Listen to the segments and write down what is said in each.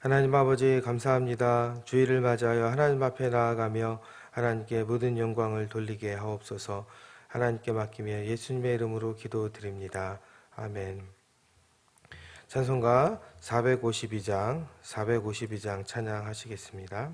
하나님 아버지 감사합니다. 주일을 맞이하여 하나님 앞에 나아가며 하나님께 모든 영광을 돌리게 하옵소서. 하나님께 맡기며 예수님의 이름으로 기도드립니다. 아멘. 찬송가 452장 452장 찬양하시겠습니다.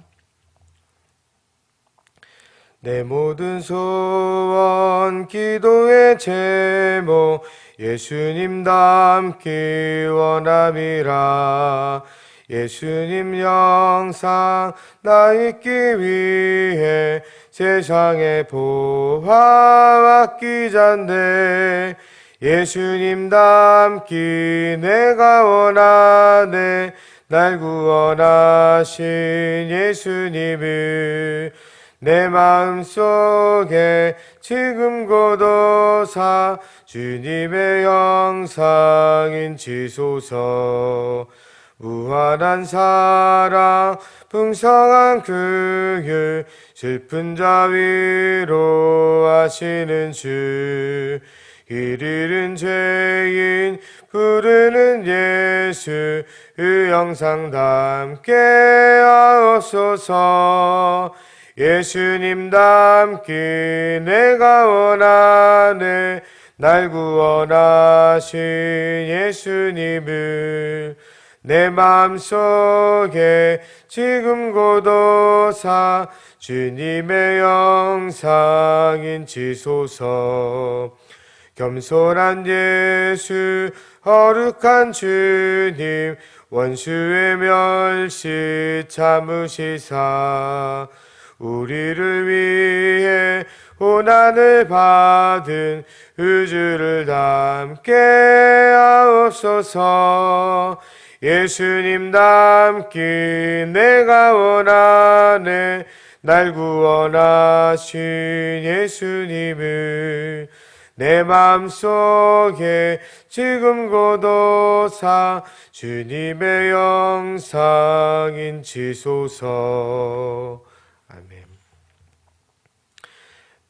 내 모든 소원 기도의 제목 예수님 닮기 원함이라 예수님 영상 나 있기 위해 세상에 보화 맡기잔데 예수님 닮기 내가 원하네 날 구원하신 예수님을 내 마음 속에 지금 고도사 주님의 영상인 지소서 무한한 사랑 풍성한 긍휼 슬픈 자 위로하시는 주. 길 잃은 죄인 부르는 예수 그 영상 담게 하옵소서. 예수님 닮기 내가 원하네. 날 구원하신 예수님을 내 마음속에 지금 고도사 주님의 영상인 지소서. 겸손한 예수 거룩한 주님 원수의 멸시 참으시사. 우리를 위해 고난을 받은 우주를 담게 하옵소서 예수님 닮기 내가 원하네 날 구원하신 예수님을 내 마음속에 지금 고도사 주님의 영상인 지소서 아멘.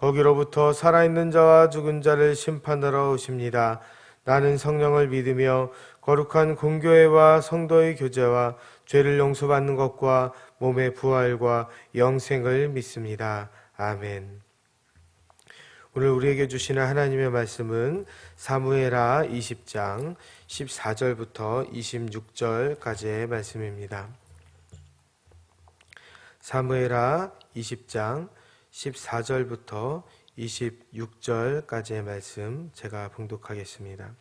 거기로부터 살아있는 자와 죽은 자를 심판하러 오십니다. 나는 성령을 믿으며 거룩한 공교회와 성도의 교제와 죄를 용서받는 것과 몸의 부활과 영생을 믿습니다. 아멘. 오늘 우리에게 주시는 하나님의 말씀은 사무에라 20장 14절부터 26절까지의 말씀입니다. 사무에라 20장 14절부터 26절까지의 말씀 제가 봉독하겠습니다.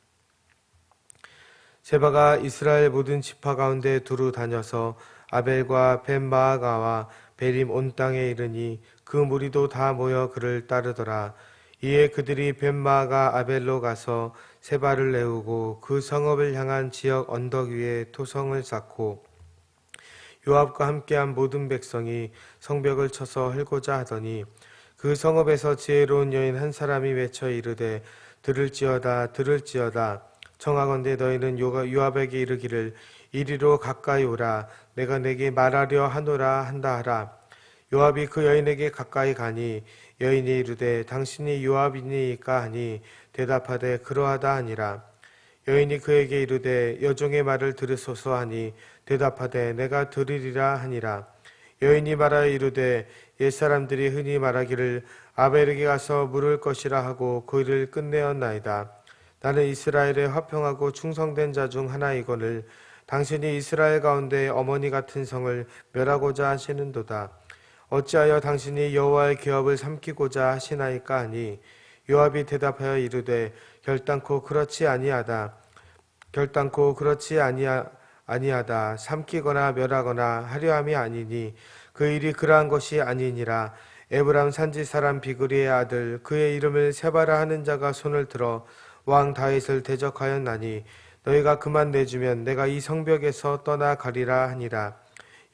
세바가 이스라엘 모든 지파 가운데 두루 다녀서 아벨과 벤마아가와 베림 온 땅에 이르니 그 무리도 다 모여 그를 따르더라. 이에 그들이 벤마아가 아벨로 가서 세바를 내우고 그 성읍을 향한 지역 언덕 위에 토성을 쌓고 요압과 함께한 모든 백성이 성벽을 쳐서 헐고자 하더니 그 성읍에서 지혜로운 여인 한 사람이 외쳐 이르되 들을지어다 들을지어다. 청하건대 너희는 요- 요압에게 이르기를 이리로 가까이 오라. 내가 내게 말하려 하노라 한다 하라. 요압이 그 여인에게 가까이 가니 여인이 이르되 당신이 요압이니까 하니 대답하되 그러하다 하니라 여인이 그에게 이르되 여종의 말을 들으소서 하니 대답하되 내가 들으리라 하니라. 여인이 말하여 이르되 옛사람들이 흔히 말하기를 아벨에게 가서 물을 것이라 하고 그 일을 끝내었나이다. 나는 이스라엘의 화평하고 충성된 자 중 하나이거늘 당신이 이스라엘 가운데 어머니 같은 성을 멸하고자 하시는도다. 어찌하여 당신이 여호와의 기업을 삼키고자 하시나이까 하니? 요압이 대답하여 이르되 결단코 그렇지 아니하다 결단코 그렇지 아니하, 아니하다. 삼키거나 멸하거나 하려 함이 아니니 그 일이 그러한 것이 아니니라. 에브람 산지 사람 비그리의 아들 그의 이름을 세바라 하는 자가 손을 들어 왕 다윗을 대적하였나니 너희가 그만 내주면 내가 이 성벽에서 떠나 가리라 하니라.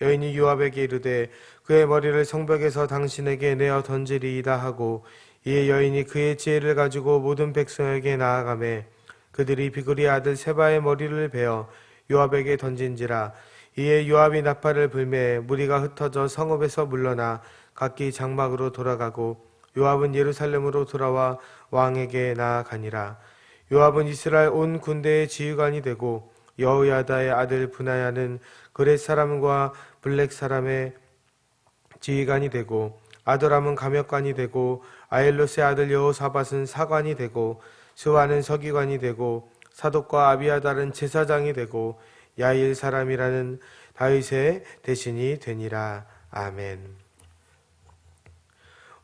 여인이 요압에게 이르되 그의 머리를 성벽에서 당신에게 내어 던지리이다 하고 이에 여인이 그의 지혜를 가지고 모든 백성에게 나아가매 그들이 비그리 아들 세바의 머리를 베어 요압에게 던진지라. 이에 요압이 나팔을 불매 무리가 흩어져 성읍에서 물러나 각기 장막으로 돌아가고 요압은 예루살렘으로 돌아와 왕에게 나아가니라. 요압은 이스라엘 온 군대의 지휘관이 되고 여호야다의 아들 분하야는 그렛 사람과 블랙 사람의 지휘관이 되고 아도람은 감역관이 되고 아엘로스의 아들 여호사밧은 사관이 되고 스와는 서기관이 되고 사독과 아비아달은 제사장이 되고 야일 사람이라는 다윗의 대신이 되니라 아멘.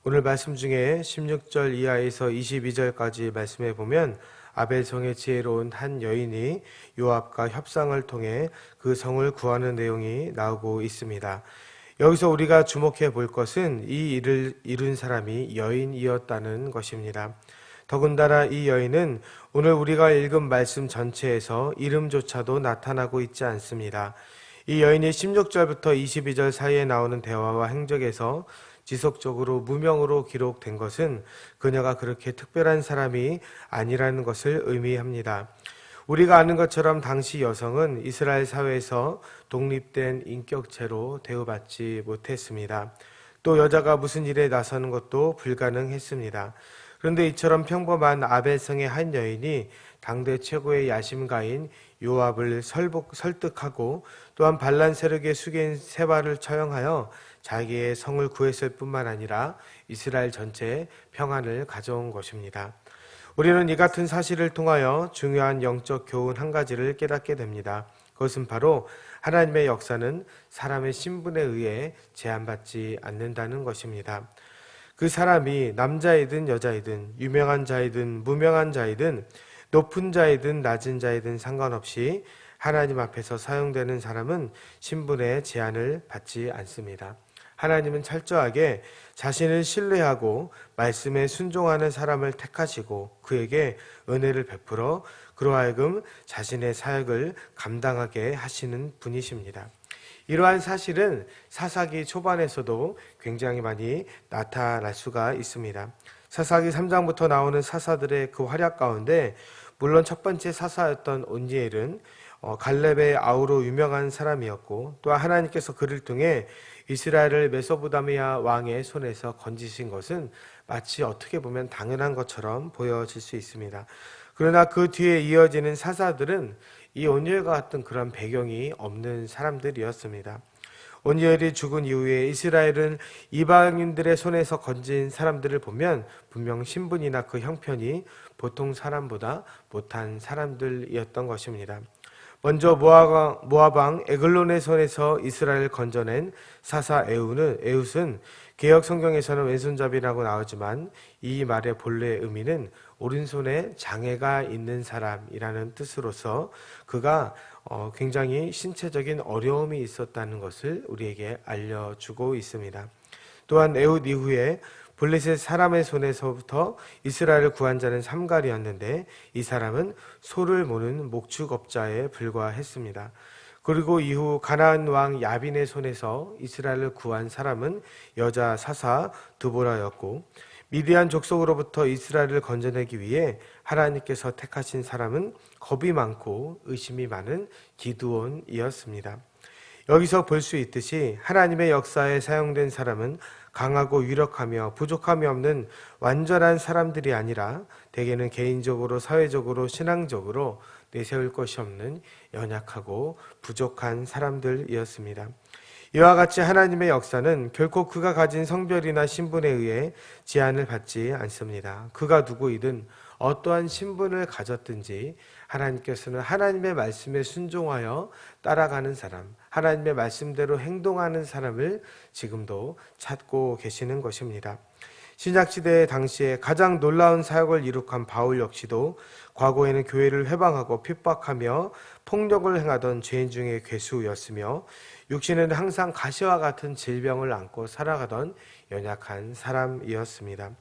오늘 말씀 중에 16절 이하에서 22절까지 말씀해 보면 아벨 성의 지혜로운 한 여인이 요압과 협상을 통해 그 성을 구하는 내용이 나오고 있습니다. 여기서 우리가 주목해 볼 것은 이 일을 이룬 사람이 여인이었다는 것입니다. 더군다나 이 여인은 오늘 우리가 읽은 말씀 전체에서 이름조차도 나타나고 있지 않습니다. 이 여인이 16절부터 22절 사이에 나오는 대화와 행적에서 지속적으로 무명으로 기록된 것은 그녀가 그렇게 특별한 사람이 아니라는 것을 의미합니다. 우리가 아는 것처럼 당시 여성은 이스라엘 사회에서 독립된 인격체로 대우받지 못했습니다. 또 여자가 무슨 일에 나서는 것도 불가능했습니다. 그런데 이처럼 평범한 아벨성의 한 여인이 당대 최고의 야심가인 요압을 설복, 설득하고 또한 반란 세력의 숙인 세바를 처형하여 자기의 성을 구했을 뿐만 아니라 이스라엘 전체에 평안을 가져온 것입니다. 우리는 이 같은 사실을 통하여 중요한 영적 교훈 한 가지를 깨닫게 됩니다. 그것은 바로 하나님의 역사는 사람의 신분에 의해 제한받지 않는다는 것입니다. 그 사람이 남자이든 여자이든 유명한 자이든 무명한 자이든 높은 자이든 낮은 자이든 상관없이 하나님 앞에서 사용되는 사람은 신분의 제한을 받지 않습니다. 하나님은 철저하게 자신을 신뢰하고 말씀에 순종하는 사람을 택하시고 그에게 은혜를 베풀어 그로 하여금 자신의 사역을 감당하게 하시는 분이십니다. 이러한 사실은 사사기 초반에서도 굉장히 많이 나타날 수가 있습니다. 사사기 3장부터 나오는 사사들의 그 활약 가운데 물론 첫 번째 사사였던 온니엘은 어, 갈렙의 아우로 유명한 사람이었고 또 하나님께서 그를 통해 이스라엘을 메소보다미아 왕의 손에서 건지신 것은 마치 어떻게 보면 당연한 것처럼 보여질 수 있습니다. 그러나 그 뒤에 이어지는 사사들은 이 온니엘과 같은 그런 배경이 없는 사람들이었습니다. 온니엘이 죽은 이후에 이스라엘은 이방인들의 손에서 건진 사람들을 보면 분명 신분이나 그 형편이 보통 사람보다 못한 사람들이었던 것입니다. 먼저 모아방, 에글론의 손에서 이스라엘을 건져낸 사사 에우는 에웃은 개혁 성경에서는 왼손잡이라고 나오지만 이 말의 본래 의미는 오른손에 장애가 있는 사람이라는 뜻으로서 그가 어, 굉장히 신체적인 어려움이 있었다는 것을 우리에게 알려주고 있습니다. 또한 에웃 이후에 블레셋 사람의 손에서부터 이스라엘을 구한 자는 삼갈이었는데 이 사람은 소를 모는 목축업자에 불과했습니다. 그리고 이후 가나안 왕 야빈의 손에서 이스라엘을 구한 사람은 여자 사사 두보라였고 미디안 족속으로부터 이스라엘을 건져내기 위해 하나님께서 택하신 사람은 겁이 많고 의심이 많은 기드온이었습니다. 여기서 볼 수 있듯이 하나님의 역사에 사용된 사람은 강하고 유력하며 부족함이 없는 완전한 사람들이 아니라 대개는 개인적으로, 사회적으로, 신앙적으로 내세울 것이 없는 연약하고 부족한 사람들이었습니다. 이와 같이 하나님의 역사는 결코 그가 가진 성별이나 신분에 의해 제한을 받지 않습니다. 그가 누구이든 어떠한 신분을 가졌든지 하나님께서는 하나님의 말씀에 순종하여 따라가는 사람, 하나님의 말씀대로 행동하는 사람을 지금도 찾고 계시는 것입니다. 신약시대 당시에 가장 놀라운 사역을 이룩한 바울 역시도 과거에는 교회를 회방하고 핍박하며 폭력을 행하던 죄인 중의 괴수였으며 육신은 항상 가시와 같은 질병을 안고 살아가던 연약한 사람이었습니다.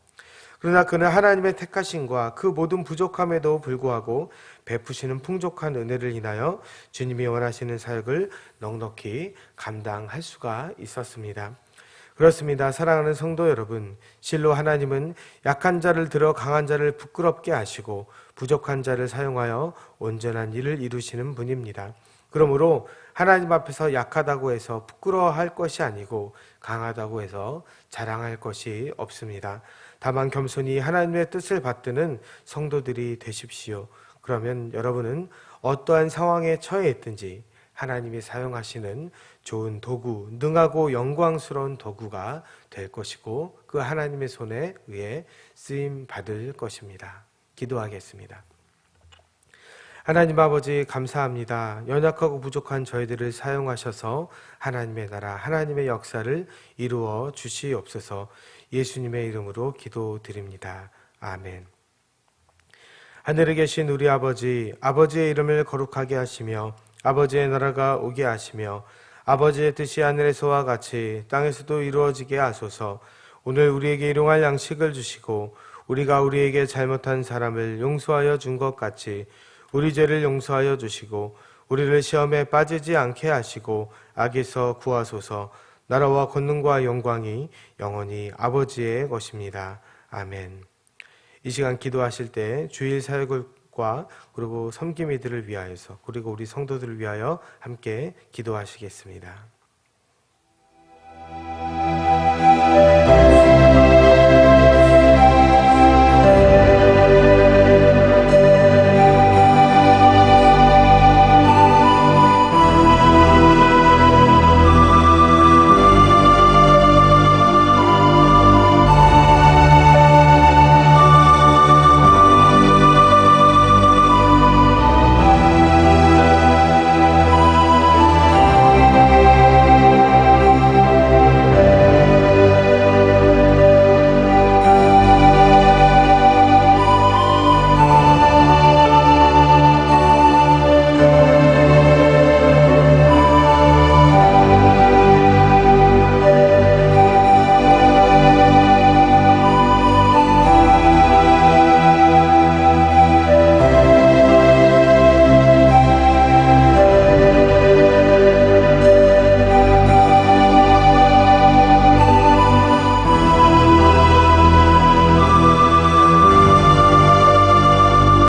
그러나 그는 하나님의 택하심과 그 모든 부족함에도 불구하고 베푸시는 풍족한 은혜를 인하여 주님이 원하시는 사역을 넉넉히 감당할 수가 있었습니다. 그렇습니다. 사랑하는 성도 여러분, 실로 하나님은 약한 자를 들어 강한 자를 부끄럽게 하시고 부족한 자를 사용하여 온전한 일을 이루시는 분입니다. 그러므로 하나님 앞에서 약하다고 해서 부끄러워할 것이 아니고 강하다고 해서 자랑할 것이 없습니다. 다만 겸손히 하나님의 뜻을 받드는 성도들이 되십시오. 그러면 여러분은 어떠한 상황에 처해 있든지 하나님이 사용하시는 좋은 도구, 능하고 영광스러운 도구가 될 것이고 그 하나님의 손에 의해 쓰임 받을 것입니다. 기도하겠습니다. 하나님 아버지 감사합니다. 연약하고 부족한 저희들을 사용하셔서 하나님의 나라, 하나님의 역사를 이루어 주시옵소서 예수님의 이름으로 기도드립니다. 아멘. 하늘에 계신 우리 아버지, 아버지의 이름을 거룩하게 하시며 아버지의 나라가 오게 하시며 아버지의 뜻이 하늘에서와 같이 땅에서도 이루어지게 하소서 오늘 우리에게 일용할 양식을 주시고 우리가 우리에게 잘못한 사람을 용서하여 준 것 같이 우리 죄를 용서하여 주시고 우리를 시험에 빠지지 않게 하시고 악에서 구하소서 나라와 권능과 영광이 영원히 아버지의 것입니다. 아멘. 이 시간 기도하실 때 주일 사역과 그리고 섬김이들을 위하여서 그리고 우리 성도들을 위하여 함께 기도하시겠습니다.